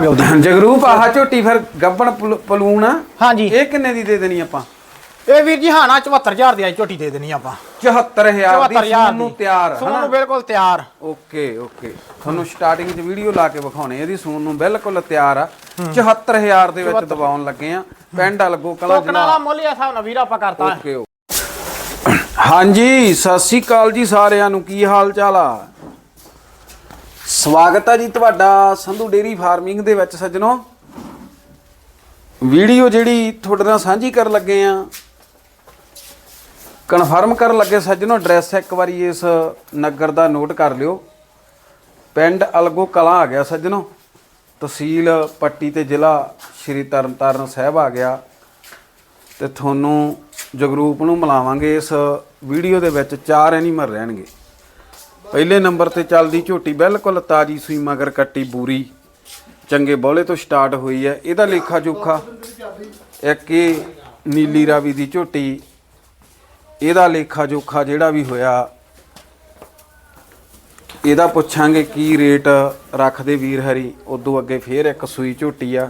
ਜਗਰੂਪ ਆਹ ਝੋਟੀ ਫਿਰ ਗੱਬਣ ਪਲ- ਪਲੂਣ ਆ। ਹਾਂਜੀ। ਇਹ ਕਿੰਨੇ ਦੀ ਦੇ ਦੇਣੀ ਆਪਾਂ? ਇਹ ਵੀਰ ਜੀ ਹਾਂ ਨਾ 74000 ਦੀ ਆਈ ਝੋਟੀ ਦੇ ਦੇਣੀ ਆਪਾਂ। 74000 ਦੀ 74000 ਸੂਣ ਨੂੰ ਤਿਆਰ ਸੂਣ ਹਨਾ? ਨੂੰ ਬਿਲਕੁਲ ਤਿਆਰ। Okay okay. ਤੁਹਾਨੂੰ ਸਟਾਰਟਿੰਗ 'ਚ ਵੀਡੀਓ ਲਾ ਕੇ ਵਿਖਾਉਣੇ ਇਹਦੀ ਸੂਣ ਨੂੰ ਬਿਲਕੁਲ ਤਿਆਰ ਆ। 74000 ਦੇ ਵਿੱਚ ਦਬਾਉਣ ਲੱਗੇ ਆ। ਪਿੰਡ ਅਲਗੋ ਕਲਾ ਟੋਕਣ ਵਾਲਾ ਮੁੱਲ ਇਹ ਹਿਸਾਬ ਨਾਲ ਵੀਰ ਆਪਾਂ ਕਰਤਾ। ਓਕੇ। ਹਾਂਜੀ ਸਤਿ ਸ੍ਰੀ ਅਕਾਲ ਜੀ ਸਾਰਿਆਂ ਨੂੰ। ਕੀ ਹਾਲ ਚਾਲ ਆ? ਸਵਾਗਤ ਹੈ ਜੀ ਤੁਹਾਡਾ ਸੰਧੂ ਡੇਰੀ ਫਾਰਮਿੰਗ ਦੇ ਵਿੱਚ ਸੱਜਣੋ। ਵੀਡੀਓ ਜਿਹੜੀ ਤੁਹਾਡੇ ਨਾਲ ਸਾਂਝੀ ਕਰਨ ਲੱਗੇ ਆ ਕਨਫਰਮ ਕਰਨ ਲੱਗੇ ਸੱਜਣੋ ਐਡਰੈਸ ਇੱਕ ਵਾਰੀ ਇਸ ਨਗਰ ਦਾ ਨੋਟ ਕਰ ਲਿਓ। ਪਿੰਡ ਅਲਗੋ ਕਲਾਂ ਆ ਗਿਆ ਸੱਜਣੋ। ਤਹਿਸੀਲ ਪੱਟੀ ਤੇ ਜ਼ਿਲ੍ਹਾ ਸ਼੍ਰੀ ਤਰਨਤਾਰਨ ਸਾਹਿਬ ਆ ਗਿਆ। ਤੇ ਤੁਹਾਨੂੰ ਜਗਰੂਪ ਨੂੰ ਮਿਲਾਵਾਂਗੇ ਇਸ ਵੀਡੀਓ ਦੇ ਵਿੱਚ, ਚਾਰ ਐਨੀਮਲ ਰਹਿਣਗੇ। ਪਹਿਲੇ ਨੰਬਰ ਤੇ ਚੱਲਦੀ ਝੋਟੀ ਬਿਲਕੁਲ ਤਾਜੀ ਸੂਈ ਮਗਰ ਕੱਟੀ ਬੂਰੀ। ਚੰਗੇ ਬੋਲੇ ਤੋਂ ਸਟਾਰਟ ਹੋਈ ਹੈ। ਇਹਦਾ ਲੇਖਾ ਜੋਖਾ ਇੱਕ ਇਹ ਨੀਲੀ ਰਾਵੀ ਦੀ ਝੋਟੀ। ਇਹਦਾ ਲੇਖਾ ਜੋਖਾ ਜਿਹੜਾ ਵੀ ਹੋਇਆ, ਇਹਦਾ ਪੁੱਛਾਂਗੇ ਕੀ ਰੇਟ ਰੱਖਦੇ ਵੀਰ ਹਰੀ। ਉਦੋਂ ਅੱਗੇ ਫੇਰ ਇੱਕ ਸੂਈ ਝੋਟੀ ਆ।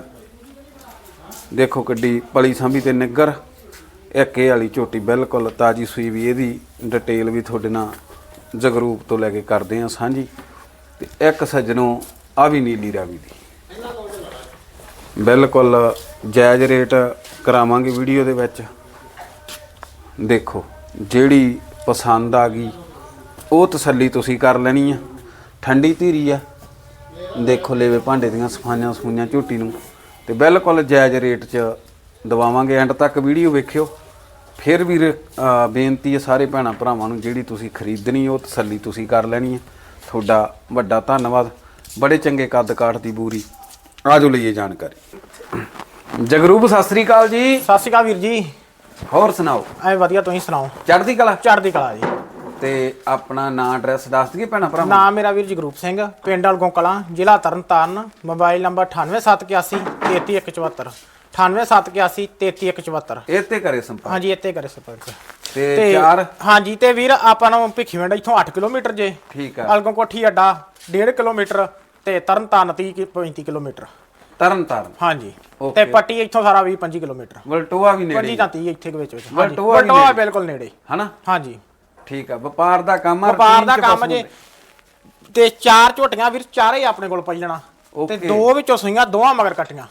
ਦੇਖੋ ਕਿੱਡੀ ਪਲੀ ਸਾਂਭੀ ਤੇ ਨਿੱਗਰ ਇੱਕ ਇਹ ਵਾਲੀ ਝੋਟੀ ਬਿਲਕੁਲ ਤਾਜੀ ਸੂਈ ਵੀ ਇਹਦੀ। ਡਿਟੇਲ ਵੀ ਤੁਹਾਡੇ ਨਾਲ ਜਗਰੂਪ ਤੋਂ ਲੈ ਕੇ ਕਰਦੇ ਆ ਸਾਂਝੀ ਤੇ ਇੱਕ ਸੱਜਣੋਂ ਆ ਵੀ ਨੀਲੀ ਰਾਵੀ ਦੀ। ਬਿਲਕੁਲ ਜਾਇਜ਼ ਰੇਟ ਕਰਾਵਾਂਗੇ ਵੀਡੀਓ ਦੇ ਵਿੱਚ। ਦੇਖੋ, ਜਿਹੜੀ ਪਸੰਦ ਆ ਗਈ, ਉਹ ਤਸੱਲੀ ਤੁਸੀਂ ਕਰ ਲੈਣੀ ਆ। ਠੰਡੀ ਧੀਰੀ ਆ। ਦੇਖੋ ਲੇਵੇ ਭਾਂਡੇ ਦੀਆਂ ਸਫਾਈਆਂ ਸਫੂਈਆਂ ਝੋਟੀ ਨੂੰ। ਤੇ ਬਿਲਕੁਲ ਜਾਇਜ਼ ਰੇਟ 'ਚ ਦਵਾਵਾਂਗੇ। ਐਂਡ ਤੱਕ ਵੀਡੀਓ ਵੇਖਿਓ। ਫਿਰ ਵੀ ਰ- ਬੇਨਤੀ ਹੈ ਸਾਰੇ ਭੈਣਾਂ ਭਰਾਵਾਂ ਨੂੰ ਜਿਹੜੀ ਤੁਸੀਂ ਖਰੀਦਣੀ ਉਹ ਤਸੱਲੀ ਤੁਸੀਂ ਕਰ ਲੈਣੀ ਹੈ। ਤੁਹਾਡਾ ਵੱਡਾ ਧੰਨਵਾਦ। ਬੜੇ ਚੰਗੇ ਕੱਦ ਕਾਠ ਦੀ ਬੂਰੀ। ਆਜੋ ਲਈਏ ਜਾਣਕਾਰੀ। ਜਗਰੂਪ ਸਤਿ ਸ੍ਰੀ ਅਕਾਲ ਜੀ। ਸਤਿ ਸ਼੍ਰੀ ਅਕਾਲ ਵੀਰ ਜੀ। ਹੋਰ ਸੁਣਾਓ? ਐ ਵਧੀਆ ਤੁਸੀਂ ਸੁਣਾਓ? ਚੜ੍ਹਦੀ ਕਲਾ? ਚੜ੍ਹਦੀ ਕਲਾ ਜੀ। ਤੇ ਆਪਣਾ ਨਾਂ ਐਡਰੈਸ ਦੱਸ ਦਈਏ ਭੈਣਾਂ ਭਰਾਵਾਂ ਨੂੰ? ਨਾਮ ਮੇਰਾ ਵੀਰ ਜਗਰੂਪ ਸਿੰਘ ਪਿੰਡ ਅਲਗੋਂ ਕਲਾਂ ਜ਼ਿਲ੍ਹਾ ਤਰਨਤਾਰਨ ਮੋਬਾਈਲ ਨੰਬਰ 98781 33174 98781 33174 ਇਹ ਤੇ ਕਰੇ ਸੰਪਰਕ? ਹਾਂਜੀ ਇੱਥੇ ਕਰੇ ਸੰਪਰਕ। ਤੇ ਚਾਰ? ਹਾਂਜੀ ਤੇ ਵੀਰ ਆਪਾਂ ਨੂੰ ਭਿੱਖੀਵਿੰਡ ਇੱਥੋਂ 8 ਕਿਲੋਮੀਟਰ ਜੇ। ਠੀਕ ਆ। ਅਲਗੋਂ ਕੋਠੀ ਅੱਡਾ 1.5 ਕਿਲੋਮੀਟਰ ਤੇ ਤਰਨਤਾਰਨ 30 ਕਿ- 35 ਕਿਲੋਮੀਟਰ। ਤਰਨ ਤਾਰਨ ਹਾਂਜੀ। Okay. ਤੇ ਪੱਟੀ ਇੱਥੋਂ ਸਾਰਾ 20 25 ਕਿਲੋਮੀਟਰ। ਵਲਟੋਆ ਵੀ ਨੇੜੇ 25 ਤਾਂ 30 ਇੱਥੇ ਦੇ ਵਿੱਚ ਵਿੱਚ। ਹਾਂਜੀ। ਵਲਟੋਆ ਵੀ ਵਲਟੋਆ ਨੇੜੇ। ਬਿਲਕੁਲ ਨੇੜੇ। ਹਨਾ? ਹਾਂਜੀ। ਠੀਕ ਆ ਵਪਾਰ ਦਾ ਕੰਮ ਆ ਵਪਾਰ routine ਦਾ ਚ ਕੰਮ ਪਸ਼ੂ ਜੇ। ਤੇ ਚਾਰ ਝੋਟੀਆਂ ਵੀਰ ਚਾਰੇ ਆਪਣੇ ਕੋਲ ਪਈ ਜਾਣਾ। ਤੇ. ਦੋ ਵਿੱਚੋਂ ਸੂਈਆਂ ਦੋਵਾਂ ਮਗਰ ਕੱਟੀਆਂ।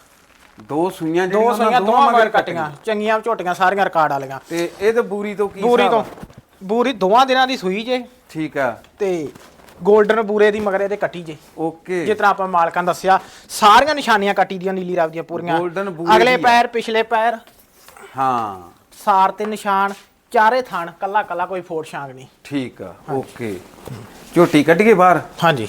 ਦੋ ਸੂਈਆਂ ਦੋ ਜਿਹੜੀਆਂ ਸੂਈਆਂ ਦੋਵਾਂ ਮਗਰ ਕੱਟੀਆਂ ਚੰਗੀਆਂ ਝੋਟੀਆਂ ਸਾਰੀਆਂ ਰਿਕਾਰਡ ਵਾਲੀਆਂ। ਤੇ ਇਹ ਤੇ ਬੂਰੀ ਤੋਂ ਕੀ ਬੂਰੀ ਹਿਸਾਬ ਤੋਂ ਆ? ਬੂਰੀ ਦੋਵਾਂ ਦਿਨਾਂ ਦੀ ਸੂਈ ਜੇ। ਠੀਕ ਆ। ਤੇ 골ਡਨ ਬੂਰੇ ਦੀ ਮਗਰ ਇਹਦੇ ਕੱਟੀ ਜੇ। ਓਕੇ। ਜਿਸ ਤਰ੍ਹਾਂ ਆਪਾਂ ਮਾਲਕਾਂ ਦੱਸਿਆ ਸਾਰੀਆਂ ਨਿਸ਼ਾਨੀਆਂ ਕੱਟੀ ਦੀਆਂ ਨੀਲੀ ਰਾਵ ਦੀਆਂ ਪੂਰੀਆਂ। Golden ਬੂਰੇ ਅਗਲੇ ਦੀ ਆ। ਪੈਰ ਪਿਛਲੇ ਪੈਰ। ਹਾਂ। ਸਾਰ ਤੇ ਨਿਸ਼ਾਨ ਚਾਰੇ ਥਣ ਕੱਲਾ ਕੱਲਾ ਕੋਈ ਫੋੜ ਛਾਂਗ ਨਹੀਂ। ਠੀਕ ਆ ਓਕੇ। ਝੋਟੀ ਕੱਢੀਏ ਬਾਹਰ? ਹਾਂਜੀ।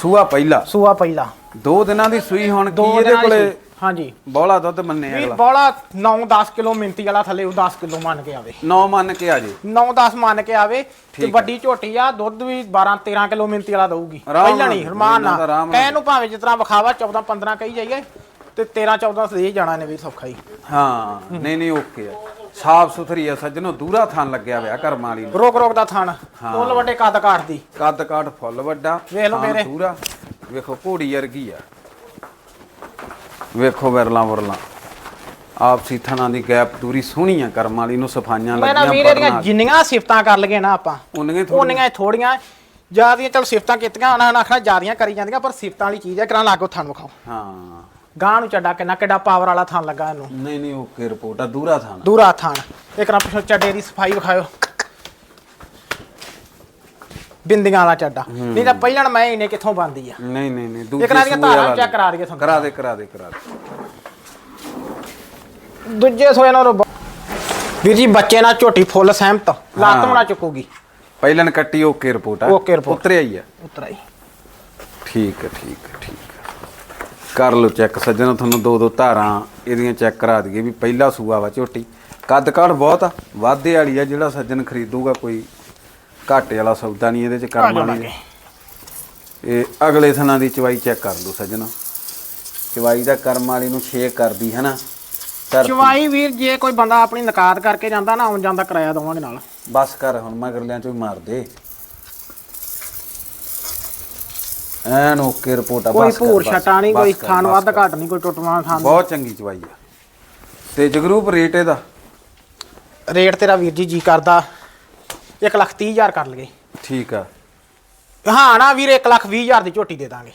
ਸੂਆ ਪਹਿਲਾ। ਸੂਆ ਪਹਿਲਾ। ਦੋ ਦਿਨਾਂ ਦੀ ਸੂਈ ਹੁਣ ਕੀ ਦੋ ਇਹਦੇ ਦਿਨਾਂ ਦੀ ਕੋਲੇ। ਹਾਂਜੀ। ਬੋਲਾ ਦੁੱਧ ਮੰਨੇ ਵੀ ਅਗਲਾ। ਬੋਲਾ 9-10 ਕਿਲੋ ਮਿੰਤੀ ਵਾਲਾ ਥੱਲੇ ਉਹ 10 ਕਿਲੋ ਮੰਨ ਕੇ ਆਵੇ। ਨੌ ਮੰਨ ਕੇ ਆ ਜੇ। 9-10 ਮੰਨ ਕੇ ਆਵੇ ਤੇ ਠੀਕ। ਵੱਡੀ ਝੋਟੀ ਆ ਦੁੱਧ ਵੀ 12-13 ਕਿਲੋ ਮਿੰਤੀ ਵਾਲਾ ਦਊਗੀ। ਆਰਾਮ ਪਹਿਲਾਂ ਨਾਲ, ਨਹੀਂ ਹਰਮਾਨ ਇਹਨਾਂ ਦਾ ਨਾ ਆਰਾਮ ਨਾਲ। ਕਹਿ ਨੂੰ ਭਾਵੇਂ ਜਿਸ ਤਰ੍ਹਾਂ ਵਿਖਾਵਾ 14-15 ਕਹੀ ਜਾਈਏ ਤੇ 13-14 ਦੇ ਜਾਣਾ ਨੇ ਵੀ ਸੌਖਾ ਹੀ। ਹਾਂ ਨਹੀਂ ਨਹੀਂ ਓਕੇ ਆ। ਸਾਫ਼ ਸੁਥਰੀ ਆ ਸੱਜਣੋ ਦੂਰਾ ਥਾਨ ਲੱਗਿਆ ਹੋਇਆ ਕਰਮ ਵਾਲੀ ਨੂੰ। ਰੋਕ ਰੋਕ ਦਾ ਥਣ। ਫੁੱਲ ਵੱਡੇ ਕੱਦ ਕਾਟਦੀ ਕੱਦ ਕਾਠ ਫੁੱਲ ਵੱਡਾ ਵੇਖ ਲਓ ਮੇਰੇ। ਦੂਰਾ। ਵੇਖੋ ਘੋੜੀ ਵਰਗੀ ਆ। ਵੇਖੋ ਵਿਰਲਾ ਵਰਲਾ ਆਪਸੀ ਥਾਨਾਂ ਦੀ ਗੈਪ ਦੂਰੀ ਸੋਹਣੀ ਆ ਕਰਮ ਵਾਲੀ ਨੂੰ ਸਫਾਈਆਂ ਮੈਂ ਨਾ ਵੀਰੇ ਦੀਆਂ ਜਿੰਨੀਆਂ ਸਿਫਤਾਂ ਕਰ ਲਗੇ ਨਾ ਆਪਾਂ ਉਹਨੀਆਂ ਥੋੜ੍ਹੀਆਂ। ਉਹਨੀਆਂ ਥੋੜੀਆਂ। ਜਿਆਦੀਆਂ ਚਲ ਸਿਫਤਾਂ ਕੀਤੀਆਂ ਉਹਨਾਂ ਨੇ ਆਖਣਾ ਜਿਆਦੀਆਂ ਕਰੀ ਜਾਂਦੀਆਂ ਪਰ ਸਿਫਤਾਂ ਵਾਲੀ ਚੀਜ਼ ਹੈ ਕਰਾਂ ਲਾਗੋ ਥਣ ਵਿਖਾਓ। ਹਾਂ। ਗਾਂ ਨੂੰ ਚੱਡਾ ਕਿੰਨਾ ਕਿੱਡਾ ਪਾਵਰ ਵਾਲਾ ਥਣ ਲੱਗਾ ਇਹਨੂੰ। ਨਹੀਂ ਨਹੀਂ ਓਕੇ ਰਿਪੋਰਟ ਆ ਦੂਰਾ ਥਾਨ ਦੂਰਾ ਥਣ ਇੱਕ ਨਾ ਪਿਛੋ ਚੱਡੇ ਦੀ ਸਫ਼ਾਈ ਵਿਖਾਓ ਬਿੰਦੀਆਂ ਵਾਲਾ ਚੱਡਾ। ਨਹੀਂ ਤਾਂ ਪਹਿਲਾਂ ਮੈਂ ਇਹਨੇ ਕਿੱਥੋਂ ਬੰਦੀ ਆ। ਨਹੀਂ ਨਹੀਂ ਨਹੀਂ ਦੂਜੇ ਇੱਕ ਨਾ ਦੀਆਂ ਧਾਰਾਂ ਚੈੱਕ ਕਰਾ ਦਈਏ ਤੁਹਾਨੂੰ। ਕਰਾ ਦੇ ਕਰਾ ਦੇ ਕਰਾ ਦੇ। ਦੂਜੇ ਸੋਏ ਨਾਲ ਬ- ਵੀਰ ਜੀ ਬੱਚੇ ਨਾਲ ਝੋਟੀ ਫੁੱਲ ਸਹਿਮਤ। ਲੱਤ ਹਾਂ। ਬਣਾ ਚੁੱਕੂਗੀ। ਪਹਿਲਨ ਕੱਟੀ ਓਕੇ ਰਿਪੋਰਟ ਆ। Okay report। ਉਤਰਿਆ ਹੀ ਆ। ਉਤਰਾਈ। ਠੀਕ ਹੈ ਠੀਕ ਹੈ ਠੀਕ ਹੈ ਕਰ ਲਓ ਚੈੱਕ ਸੱਜਣਾ ਤੁਹਾਨੂੰ ਦੋ ਦੋ ਧਾਰਾਂ ਇਹਦੀਆਂ ਚੈੱਕ ਕਰਾ ਦਈਏ ਵੀ ਪਹਿਲਾ ਸੂਆ ਵਾ ਝੋਟੀ। ਕੱਦ ਕਾਠ ਬਹੁਤ ਆ ਵਾਧੇ ਵਾਲੀ ਆ ਜਿਹੜਾ ਸੱਜਣ ਖਰੀਦੂਗਾ ਕੋਈ ਘਾਟੇ ਵਾਲਾ ਸੌਦਾ ਨਹੀਂ ਇਹਦੇ ਚ ਕਰਮ ਵਾਲੀ। ਇਹ ਅਗਲੇ ਥਣਾ ਦੀ ਚਵਾਈ ਚੈੱਕ ਕਰ ਲਓ ਸੱਜਣਾ। ਚਵਾਈ ਦਾ ਕਰਮ ਵਾਲੀ ਨੂੰ ਛੇਕ ਕਰਦੀ ਹੈ ਨਾ। ਚਵਾਈ ਵੀਰ ਜੇ ਕੋਈ ਬੰਦਾ ਆਪਣੀ ਨਕਾਤ ਕਰਕੇ ਜਾਂਦਾ ਨਾ ਆਉਣ ਜਾਂਦਾ ਕਿਰਾਇਆ ਦਵਾਂਗੇ ਨਾਲ। ਬਸ ਕਰ ਹੁਣ ਮਗਰਲਿਆਂ ਚੋਂ ਹੀ ਮਾਰ ਦੇ। ਐਨ ਓਕੇ ਰਿਪੋਰਟ ਆ ਕੋਈ ਬਸ ਕਰ, ਭੂਰ ਛਟਾ ਨਹੀਂ ਕੋਈ ਖਾਣ ਵੱਧ। ਘੱਟ ਨਹੀਂ ਕੋਈ ਟੁੱਟਵਾ ਖਾਣ ਬਹੁਤ ਚੰਗੀ ਚਵਾਈ ਆ। ਤੇ ਜਗਰੂਪ ਰੇਟ ਇਹਦਾ? ਰੇਟ ਤੇਰਾ ਵੀਰ ਜੀ ਜੀ ਕਰਦਾ। 1 ਲੱਖ 30 ਹਜ਼ਾਰ ਕਰ ਲਗੇ ਠੀਕ ਆ। ਹਾਂ ਨਾ ਵੀਰ 1 ਲੱਖ 20 ਹਜ਼ਾਰ ਦੀ ਝੋਟੀ ਦੇ ਦਾਂਗੇ।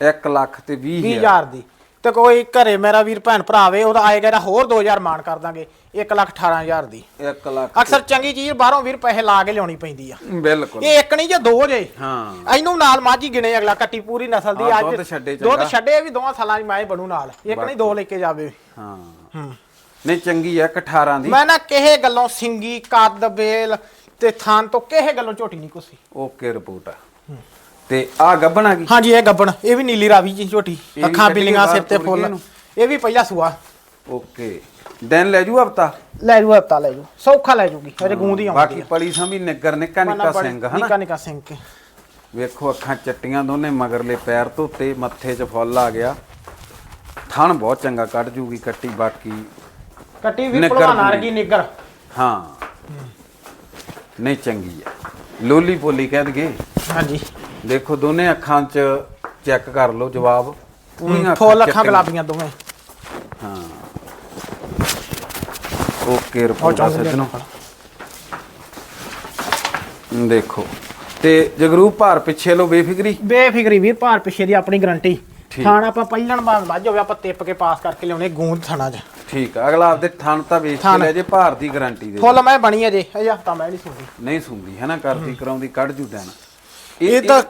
1 ਲੱਖ ਤੇ 20 20 ਹਜ਼ਾਰ। ਦੀ। ਤੇ ਕੋਈ ਘਰੇ ਮੇਰਾ ਵੀਰ ਭੈਣ ਭਰਾ ਆਵੇ ਉਹਦਾ ਆਏਗਾ ਇਹਦਾ ਹੋਰ 2000 ਮਾਨ ਕਰ ਦਾਂਗੇ 1 ਲੱਖ 18 ਹਜ਼ਾਰ ਦੀ। 1 ਲੱਖ ਅਕਸਰ ਚੰਗੀ ਚੀਜ਼ ਬਾਹਰੋਂ ਵੀਰ ਪੈਸੇ ਲਾ ਕੇ ਲਿਆਉਣੀ ਪੈਂਦੀ ਆ। ਬਿਲਕੁਲ। ਇਹ ਇੱਕ ਨਹੀਂ ਜੇ ਦੋ ਜੇ। ਹਾਂ। ਇਹਨੂੰ ਨਾਲ ਮਾਝੀ ਗਿਣੇ ਅਗਲਾ ਕੱਟੀ ਪੂਰੀ ਨਸਲ ਦੀ ਅੱਜ ਦੁੱਧ ਛੱਡੇ ਚੰਗਾ। ਦੁੱਧ ਛੱਡੇ ਵੀ ਦੋਵਾਂ ਸਾਲਾਂ ਦੀ ਮੈਂ ਬਣੂ ਨਾਲ। ਇੱਕ ਨਹੀਂ ਦੋ ਲੈ ਕੇ ਜਾਵੇ। ਹਾਂ। ਹੂੰ। ਨਹੀਂ ਚੰਗੀ ਆ 18 ਦੀ। ਮੈਂ ਨਾ ਕਿਸੇ ਗੱਲੋਂ ਸਿੰਗੀ ਕੱਦ ਬੇਲ ਤੇ ਥਾਂ ਤੋਂ ਕਿਸੇ ਗੱਲੋਂ ਝੋਟੀ ਨਹੀਂ ਕੁਸੀ ਓਕੇ ਰਿਪੋਰਟ ਆ। ਤੇ ਆ ਗੱਬਣ ਆ ਗਈ? ਹਾਂਜੀ ਇਹ ਗੱਬਣ। ਇਹ ਵੀ ਨੀਲੀ ਰਾਵੀ ਜੀ ਝੋਟੀ। ਇਹ ਵੀ ਅੱਖਾਂ ਕੱਢ ਸਿਰ ਤੇ ਤੋੜ ਕੇ ਫੁੱਲ। ਇਹਨੂੰ। ਇਹ ਵੀ ਪਹਿਲਾ ਸੂਆ। ਓਕੇ। ਦਿਨ ਲੈ ਜੂ ਹਫਤਾ? ਲੈ ਜੂ ਹਫਤਾ ਲੈ ਜੂ। ਸੌਖਾ ਲੈ ਜੂਗੀ ਅਜੇ ਗੂੰਦ ਹੀ ਆਉਂਦੀ ਬਾਕੀ ਪਲੀ ਸੰਭੀ ਨਿੱਗਰ ਨਿੱਕਾ ਨਿੱਕਾ ਸਿੰਘ ਹਨਾ? ਨਿੱਕਾ ਨਿੱਕਾ ਸਿੰਘ ਕੇ ਵੇਖੋ ਅੱਖਾਂ ਚੱਟੀਆਂ ਦੋਨੇ ਮਗਰਲੇ ਪੈਰ ਧੋਤੇ ਮੱਥੇ 'ਚ ਫੁੱਲ ਆ ਗਿਆ। ਥਣ ਬਹੁਤ ਚੰਗਾ ਕੱਢ ਜੂਗੀ ਕੱਟੀ ਬਾਕੀ। ਕੱਟੀ ਵੀ ਨਿੱਗਰ ਭਲਵਾਨ ਨਿੱਗਰ ਹਾਂ। ਨਹੀਂ ਚੰਗੀ ਆ। ਲੋਲੀ ਪੋਲੀ ਕਹਿ ਦਈਏ ਹਾਂਜੀ। ਦੇਖੋ ਦੋਨੇ ਅੱਖਾਂ 'ਚ ਚੈੱਕ ਕਰ ਲਓ ਜਵਾਬ। ਪੂਰੀਆਂ ਫੁੱਲ ਅੱਖਾਂ। ਗੁਲਾਬੀਆਂ ਦੋਵੇਂ। ਹਾਂ। ਓਕੇ ਰਿਪੋਰਟ ਦੇ ਸੱਜਣੋ ਦੇਖੋ। ਤੇ ਜਗਰੂਪ ਭਾਰ ਪਿੱਛੇ ਲੋ ਬੇਫਿਕਰੀ। ਬੇਫਿਕਰੀ ਵੀਰ ਭਾਰ ਪਿੱਛੇ ਦੀ ਆਪਣੀ ਗਰੰਟੀ। ਖਾਣ ਆਪਾਂ ਪਹਿਲਣ ਬਾਅਦ ਵੱਜ ਹੋਵੇ ਆਪਾਂ ਤਿੱਪ ਕੇ ਪਾਸ ਕਰਕੇ ਲਿਆਉਣੇ ਗੂੰਦ ਥਣਾ 'ਚ। ਠੀਕ ਆ ਅਗਲਾ ਆਪਦੇ ਥਣ ਤਾਂ ਵੇਚ ਕੇ ਥਣ। ਲੈ ਜੇ ਭਾਰ ਦੀ ਗਾਰੰਟੀ ਦੇ ਫੁੱਲ ਮੈਂ ਬਣੀ ਅਜੇ ਅਜੇ ਹਫਤਾ ਮੈਂ ਨਹੀਂ ਸੁਣਦੀ ਨਹੀਂ ਸੁਣਦੀ ਹੈ ਨਾ ਕਰਦੀ ਕਰਾਉਂਦੀ ਕੱਢ ਜੂ ਦੇਣਾ ਇਹ ਤਾਂ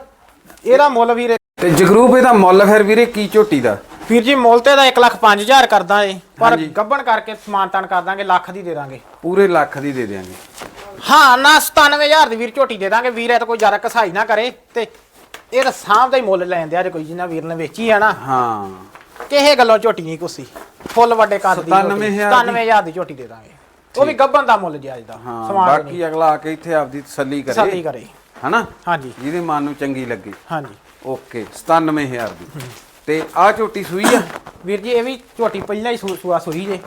ਇਹਦਾ ਮੁੱਲ ਵੀਰ ਤੇ ਜਗਰੂਪ ਇਹਦਾ ਮੁੱਲ ਫਿਰ ਵੀਰੇ ਕੀ ਝੋਟੀ ਦਾ? ਵੀਰ ਜੀ ਮੁੱਲ ਤੇ ਦਾ 1 ਲੱਖ 5000 ਕਰਦਾ ਏ। ਪਰ। ਗੱਬਣ ਕਰਕੇ ਸਮਾਨ ਤਾਨ ਕਰ ਦਾਂਗੇ ਲੱਖ ਦੀ ਦੇ ਦਾਂਗੇ। ਪੂਰੇ ਲੱਖ ਦੀ ਦੇ ਦੇਾਂਗੇ ਹਾਂ ਨਾ 97000 ਦੀ ਵੀਰ ਝੋਟੀ ਦੇ ਦਾਂਗੇ। ਵੀਰ ਇਹ ਤਾਂ ਕੋਈ ਜ਼ਿਆਦਾ ਕਸਾਈ ਨਾ ਕਰੇ ਤੇ ਇਹ ਤਾਂ ਦਾ ਹੀ ਮੁੱਲ ਲੈਂਦੇ ਆ ਜੇ ਕੋਈ ਜਿੰਨਾ ਵੀਰ ਨੇ ਵੇਚੀ ਆ ਨਾ। ਹਾਂ। ਕਿਸੇ ਗੱਲੋਂ ਝੋਟੀ ਨਹੀਂ ਕੁਸੀ। ਫੁੱਲ ਵੱਡੇ ਕੱਦ ਦੀ 97,000 ਦੀ। 97000 ਦੀ ਝੋਟੀ ਦੇ ਦਾਂਗੇ। ਉਹ ਵੀ ਗੱਬਣ ਦਾ ਮੁੱਲ ਜਾਇਜ਼ ਦਾ। ਹਾਂ ਬਾਕੀ ਅਗਲਾ ਆ ਕੇ ਇੱਥੇ ਆਪਦੀ ਤਸੱਲੀ ਕਰੇ। ਤਸੱਲੀ ਕਰੇ। ਹਨਾ? ਹਾਂਜੀ। ਜਿਹਦੇ ਮਨ ਨੂੰ ਚੰਗੀ ਲੱਗੇ। ਹਾਂਜੀ। ਓਕੇ 97000 ਦੀ। ਤੇ ਆ ਝੋਟੀ ਸੂਈ ਆ? ਵੀਰ ਜੀ ਇਹ ਵੀ ਝੋਟੀ ਪਹਿਲਾਂ ਹੀ ਸੂਆ ਸੂਈ ਜੇ।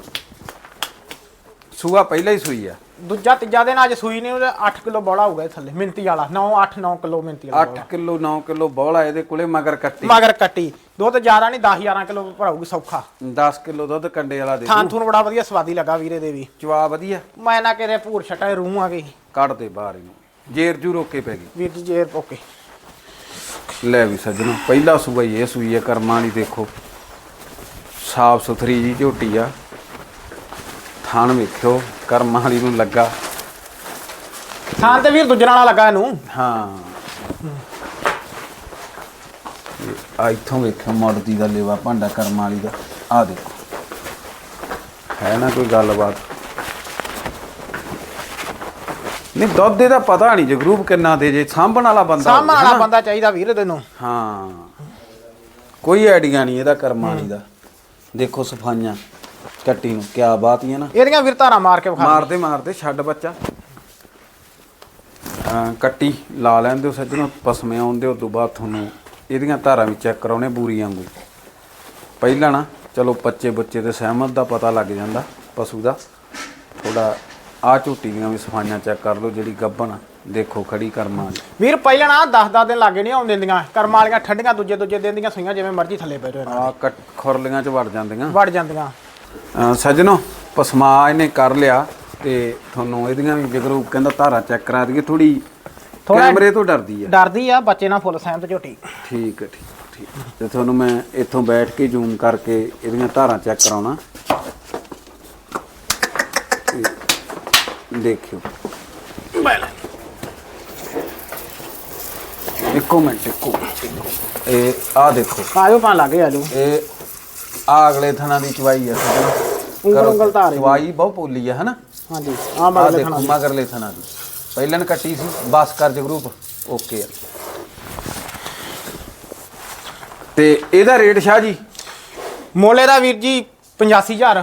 ਸੂਆ ਪਹਿਲਾਂ ਹੀ ਸੂਈ ਆ? ਦੂਜਾ ਤੀਜਾ ਦਿਨ ਅੱਜ ਸੂਈ ਨੇ ਉਹਦੇ 8 ਕਿਲੋ ਬੋਲਾ ਹੋਊਗਾ ਇਹ ਥੱਲੇ ਮਿੰਤੀ ਵਾਲਾ 9 8 9 ਕਿਲੋ ਮਿੰਤੀ ਵਾਲਾ 8 ਕਿਲੋ 9 ਕਿਲੋ ਬੋਲਾ ਇਹਦੇ ਕੋਲੇ ਮਗਰ ਕੱਟੀ। ਮਗਰ ਕੱਟੀ। ਦੁੱਧ ਜ਼ਿਆਦਾ ਨਹੀਂ 10 11 ਕਿਲੋ ਭਰਾਊਗੀ ਸੌਖਾ। 10 ਕਿਲੋ ਦੁੱਧ ਕੰਡੇ ਵਾਲਾ ਦੇ ਥਾਂ ਥੂਨ ਬੜਾ ਵਧੀਆ ਸਵਾਦੀ ਲੱਗਾ ਵੀਰੇ ਦੇ ਵੀ। ਚਵਾ ਵਧੀਆ। ਮੈਂ ਨਾ ਕਿਤੇ ਭੂਰ ਛਟਾ ਰੂਹ ਆ ਗਈ ਕੱਢ ਦੇ ਬਾਹਰ ਇਹਨੂੰ। ਜੇਰ ਜੂ ਰੋਕੇ ਪੈ ਗਈ। ਵੀਰ ਜੀ ਜੇਰ ਓਕੇ। ਲੈ ਵੀ ਸੱਜਣੋ ਪਹਿਲਾ ਹੀ ਇਹ ਸੂਈ ਹੈ ਕਰਮਾਂ ਵਾਲੀ ਦੇਖੋ। ਸਾਫ਼ ਸੁਥਰੀ ਜੀ ਝੋਟੀ ਆ। ਥਾਣ ਵੇਖਿਓ ਕਰਮਾਂ ਵਾਲੀ ਨੂੰ ਲੱਗਾ। ਥਾਂ ਤੇ ਵੀਰ ਦੂਜੇ ਨਾਲ ਲੱਗਾ ਇਹਨੂੰ। ਹਾਂ। ਆ ਇੱਥੋਂ ਵੇਖਿਓ ਮੋੜਦੀ ਦਾ ਲੇਵਾ ਭਾਂਡਾ ਕਰਮਾਂ ਵਾਲੀ ਦਾ। ਆ ਦੇਖੋ। ਹੈ ਨਾ ਕੋਈ ਗੱਲਬਾਤ? ਨਹੀਂ ਦੁੱਧ ਇਹਦਾ ਪਤਾ ਨਹੀਂ ਜਗਰੂਪ ਕਿੰਨਾ ਦੇ ਜੇ ਸਾਂਭਣ ਵਾਲਾ ਬੰਦਾ ਸਾਹਮਣ ਵਾਲਾ? ਬੰਦਾ ਚਾਹੀਦਾ ਵੀਰ ਤੈਨੂੰ। ਹਾਂ। ਕੋਈ ਆਈਡੀਆ ਨਹੀਂ ਇਹਦਾ ਕਰਮਾਂ ਵਾਲੀ ਦਾ। ਦੇਖੋ ਸਫਾਈਆਂ। ਕੱਟੀ ਨੂੰ ਕਿਆ ਬਾਤ ਹੀ ਹੈ ਨਾ। ਇਹਦੀਆਂ ਵੀਰ ਧਾਰਾਂ ਮਾਰ ਕੇ ਵਿਖਾ ਮਾਰਦੇ ਮਾਰਦੇ ਛੱਡ ਬੱਚਾ। ਅਹ ਕੱਟੀ ਲਾ ਲੈਂਦੇ ਹੋ ਸੱਜਣੋ ਪਸਮੇ ਆਉਂਦੇ ਹੋ ਤੋਂ ਬਾਅਦ ਤੁਹਾਨੂੰ ਇਹਦੀਆਂ ਧਾਰਾਂ ਵੀ ਚੈੱਕ ਕਰਾਉਣੇ ਬੂਰੀ ਵਾਂਗੂ। ਪਹਿਲਾਂ ਨਾ ਚਲੋ ਬੱਚੇ ਬੱਚੇ ਦੇ ਸਹਿਮਤ ਦਾ ਪਤਾ ਲੱਗ ਜਾਂਦਾ ਪਸ਼ੂ ਦਾ। ਥੋੜਾ ਆ ਝੂਟੀ ਦੀਆਂ ਵੀ ਸਫਾਈਆਂ ਚੈੱਕ ਕਰ ਲਓ ਜਿਹੜੀ ਗੱਬਣ ਆ, ਦੇਖੋ ਖੜੀ ਕਰਮਾਂ ਵਾਲੀ। ਵੀਰ ਪਹਿਲਾਂ ਨਾ 10 10 ਦਿਨ ਲਾਗੇ ਨਹੀਂ ਆਉਣ ਦਿੰਦੀਆਂ। ਕਰਮ ਵਾਲੀਆਂ ਠੰਡੀਆਂ ਦੂਜੇ ਦੂਜੇ ਦਿਨ ਦੀਆਂ ਸੂਈਆਂ ਜਿਵੇਂ ਮਰਜ਼ੀ ਥੱਲੇ ਪੈ ਜਾਓ ਆ ਕੱਟ ਖੁਰਲੀਆਂ ਚ ਵੜ ਜਾਂਦੀਆਂ। ਵੜ ਜਾਂਦੀਆਂ। ਸੱਜਣੋ ਪਸਮਾ ਇਹਨੇ ਕਰ ਲਿਆ ਤੇ ਤੁਹਾਨੂੰ ਇਹਦੀਆਂ ਵੀ ਜਗਰੂ ਕਹਿੰਦਾ ਧਾਰਾ ਚੈੱਕ ਕਰਾ ਦਈਏ ਥੋੜੀ ਕੈਮਰੇ ਤੋਂ ਡਰਦੀ ਆ। ਡਰਦੀ ਆ ਬੱਚੇ ਨਾਲ ਫੁੱਲ ਸਹਿਮਤ ਝੋਟੀ। ਠੀਕ ਹੈ ਠੀਕ ਠੀਕ। ਤੇ ਤੁਹਾਨੂੰ ਮੈਂ ਇੱਥੋਂ ਬੈਠ ਕੇ ਜ਼ੂਮ ਕਰਕੇ ਇਹਦੀਆਂ ਧਾਰਾਂ ਚੈੱਕ ਕਰਾਉਣਾ। ਦੇਖਿਓ। ਇੱਕੋ ਮਿੰਟ ਇੱਕੋ। ਇਹ ਆ ਦੇਖੋ। ਆਜੋ ਭਾਂ ਲਾਗੇ ਆਜੋ। ਇਹ ਆ ਅਗਲੇ ਥਣਾ ਦੀ ਚਵਾਈ ਆ ਸੱਜਣੋ ਉਂਗਲ ਉਂਗਲ ਧਾਰ ਇਹਦੀ। ਚਵਾਈ ਬਹੁਤ ਪੋਲੀ ਆ ਹਨਾ? ਹਾਂਜੀ ਆ ਆ ਮਗਲੇ ਦੇਖੋ ਖਾਣਾ ਮਗਰਲੇ ਥਣਾ ਦੀ। ਪਹਿਲਨ ਕੱਟੀ ਸੀ ਬਸ ਕਰ ਜਗਰੂਪ ਓਕੇ ਆ। ਤੇ ਇਹਦਾ ਰੇਟ ਸ਼ਾਹ ਜੀ? ਮੋਲੇ ਦਾ ਵੀਰ ਜੀ 85000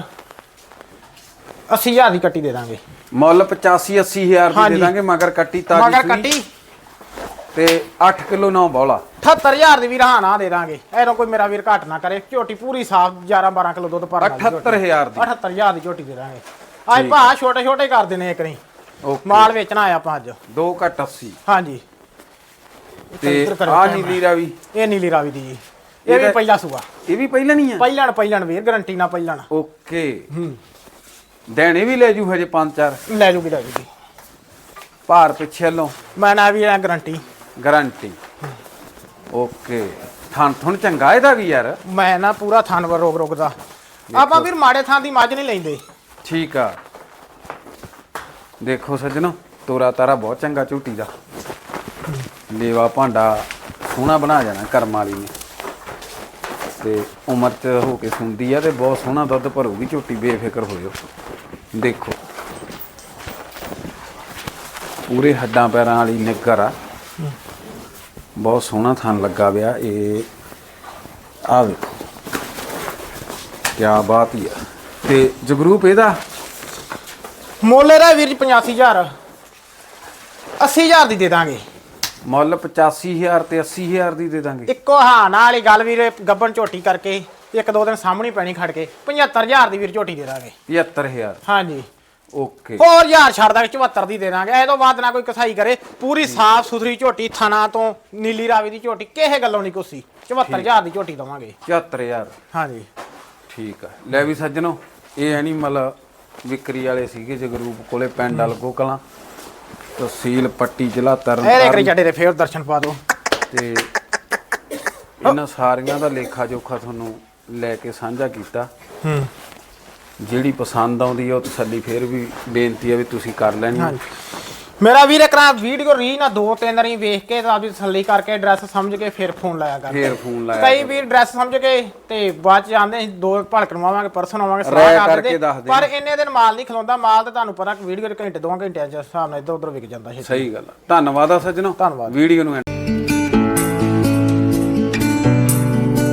80000 ਦੀ ਕੱਟੀ ਦੇ ਦਾਂਗੇ। ਮੁੱਲ 85 80000 ਦੀ ਦੇ ਹਾਂਜੀ। ਦਾਂਗੇ ਮਗਰ ਕੱਟੀ ਤਾਜੀ ਮਗਰ ਸੂਈ ਕੱਟੀ। ਤੇ 8 ਕਿਲੋ 9 ਬੌਲਾ। 78000 ਦੀ ਵੀਰ ਹਾਂ ਨਾ ਦੇ ਦਾਂਗੇ। ਐਦੋਂ ਕੋਈ ਮੇਰਾ ਵੀਰ ਘੱਟ ਨਾ ਕਰੇ। ਝੋਟੀ ਪੂਰੀ ਸਾਫ਼ 11 12 ਕਿਲੋ ਦੁੱਧ ਪਰ 78000 ਦੀ। 78000 ਦੀ ਝੋਟੀ ਦੇ ਦਾਂਗੇ। ਅੱਜ ਭਾ ਛੋਟੇ ਛੋਟੇ ਕਰ ਦੇਣੇ ਇੱਕ ਨਹੀਂ। ਓਕੇ। ਮਾਲ ਵੇਚਣਾ ਆਇਆ ਆਪਾਂ ਅੱਜ। ਦੋ ਘੱਟ 80 ਹਾਂਜੀ। ਤੇ ਆ। ਨੀਲੀ ਰਾਵੀ। ਇਹ ਨੀਲੀ ਰਾਵੀ ਦੀ ਜੀ। ਇਹ ਵੀ ਪਹਿਲਾ ਸੂਆ। ਇਹ ਵੀ ਪਹਿਲਾਂ ਨਹੀਂ ਆ? ਪਹਿਲਣ ਪਹਿਲਣ ਵੀਰ ਗਰੰਟੀ ਨਾ ਪਹਿਲਣ। ਓਕੇ। ਹੂੰ। ਦੇਣੇ ਵੀ ਲੈ ਜੂ ਹਜੇ ਪੰਜ ਚਾਰ। ਲੈ ਜੂਗੀ ਲੈ ਜੂਗੀ। ਭਾਰ ਪਿੱਛੇ ਲੋ ਮੈਂ ਨਾ ਵੀ ਇਹ ਗਰੰਟੀ ਗਾਰੰਟੀ। ਓਕੇ। ਥਣ ਥਣ ਚੰਗਾ ਇਹਦਾ ਵੀ ਯਾਰ। ਮੈਂ ਨਾ ਪੂਰਾ ਥਾਨਵਰ ਰੋਗ ਰੋਗਦਾ ਆਪਾਂ ਵੀਰ ਮਾੜੇ ਥਾਂ ਦੀ ਮੱਝ ਨਹੀਂ ਲੈਂਦੇ। ਠੀਕ ਆ। ਦੇਖੋ ਸੱਜਣੋ ਤੋਰਾ ਤਾਰਾ ਬਹੁਤ ਚੰਗਾ ਝੂਟੀ ਦਾ। ਲੇਵਾ ਭਾਂਡਾ ਸੋਹਣਾ ਬਣਾ ਜਾਣਾ ਕਰਮ ਵਾਲੀ ਨੇ। ਤੇ ਉਮਰ ਚ ਹੋ ਕੇ ਸੁੰਦੀ ਆ ਤੇ ਬਹੁਤ ਸੋਹਣਾ ਦੁੱਧ ਭਰੂਗੀ ਝੂਟੀ ਬੇਫਿਕਰ ਹੋਇਓ। ਦੇਖੋ। ਪੂਰੇ ਹੱਡਾਂ ਪੈਰਾਂ ਵਾਲੀ ਨਿੱਗਰ ਆ। ਬਹੁਤ ਸੋਹਣਾ ਥਣ ਲੱਗਾ ਵਿਆ ਇਹ ਆ ਵੇਖੋ। ਕੀ ਬਾਤ ਹੀ ਆ। ਤੇ ਜਗਰੂਪ ਇਹਦਾ? ਮੁੱਲ ਇਹਦਾ ਵੀਰ ਜੀ 85000 80000 ਦੀ ਦੇ ਦਾਂਗੇ। ਮੁੱਲ 85000 ਤੇ 80000 ਦੀ ਦੇ ਦਾਂਗੇ। ਇੱਕੋ ਹਾਂ ਨਾਲ ਵਾਲੀ ਗੱਲ ਵੀਰੇ ਗੱਬਨ ਝੋਟੀ ਕਰਕੇ ਇੱਕ ਦੋ ਦਿਨ ਸਾਹਮਣੇ ਪੈਣੀ ਖੜ ਕੇ 75000 ਦੀ ਵੀਰ ਝੋਟੀ ਦੇ ਦਾਂਗੇ। 75000 ਹਾਂਜੀ। ਓਕੇ। ਹੋਰ ਹਜ਼ਾਰ ਛੱਡ ਦਾਂਗੇ 74 ਦੀ ਦੇ ਦਾਂਗੇ। ਇਹ ਤੋਂ ਬਾਅਦ ਨਾ ਕੋਈ ਕਸਾਈ ਕਰੇ। ਪੂਰੀ ਸਾਫ਼ ਸੁਥਰੀ ਝੋਟੀ ਥਣਾ ਤੋਂ ਨੀਲੀ ਰਾਵੀ ਦੀ ਝੋਟੀ ਕਿਸੇ ਗੱਲੋਂ ਨਹੀਂ ਕੋਸੀ 74000 ਦੀ ਝੋਟੀ ਦਵਾਂਗੇ। 74000 ਹਾਂਜੀ। ਠੀਕ ਆ। ਲੈ ਵੀ ਸੱਜਣੋ ਇਹ ਐਨੀਮਲ ਵਿਕਰੀ ਵਾਲੇ ਸੀਗੇ ਜਗਰੂਪ ਕੋਲੇ ਪਿੰਡ ਅਲਗੋ ਕਲਾਂ ਤਹਿਸੀਲ ਪੱਟੀ ਜ਼ਿਲ੍ਹਾ ਤਰਨਤਾਰਨ। ਕਰੀ ਜੱਡੇ ਦੇ ਫੇਰ ਦਰਸ਼ਨ ਪਾ ਦਿਓ। ਤੇ ਇਹਨਾਂ ਸਾਰੀਆਂ ਦਾ ਲੇਖਾ ਜੋਖਾ ਤੁਹਾਨੂੰ ਲੈ ਕੇ ਸਾਂਝਾ ਕੀਤਾ। ਹੂੰ। ਜਿਹੜੀ ਪਸੰਦ ਆਉਂਦੀ ਹੈ ਉਹ ਤਸੱਲੀ ਫੇਰ ਵੀ ਬੇਨਤੀ ਹੈ ਵੀ ਤੁਸੀਂ ਕਰ ਲੈਣੀ ਹੈ। ਹਾਂਜੀ ਮੇਰਾ ਵੀਰ ਇਕਰਾ ਵੀਡੀਓ ਰੀ ਨਾ ਦੋ ਤਿੰਨ ਵਾਰੀ ਵੇਖ ਕੇ ਤਾਂ ਆਪਦੀ ਤਸੱਲੀ ਕਰਕੇ ਐਡਰੈਸ ਸਮਝ ਕੇ ਫਿਰ ਫੋਨ ਲਾਇਆ ਕਰ ਫੇਰ ਫੋਨ ਲਾਇਆ ਕਈ ਵੀਰ ਐਡਰੈਸ ਸਮਝ ਕੇ ਤੇ ਬਾਅਦ ਚ ਜਾਂਦੇ ਅਸੀਂ ਦੋ ਭਲਕ ਨਵਾਵਾਂਗੇ ਪਰਸਨ ਆਵਾਂਗੇ ਰਾਇ ਸਲਾਹ ਕਰ ਕਰਕੇ ਦਿੰਦੇ ਦੱਸ ਦੇ। ਪਰ ਇੰਨੇ ਦਿਨ ਮਾਲ ਨਹੀਂ ਖਲੋਂਦਾ ਮਾਲ ਤਾਂ ਤੁਹਾਨੂੰ ਪਤਾ ਕਿ ਵੀਡੀਓ ਦੇ ਘੰਟੇ ਦੋ ਘੰਟਿਆਂ ਚ ਹਿਸਾਬ ਨਾਲ ਇੱਧਰ ਉੱਧਰ ਵਿਕ ਜਾਂਦਾ ਛੇਤੀ। ਸਹੀ ਗੱਲ ਆ ਧੰਨਵਾਦ ਆ ਸੱਜਣੋ ਧੰਨਵਾਦ। ਵੀਡੀਓ ਨੂੰ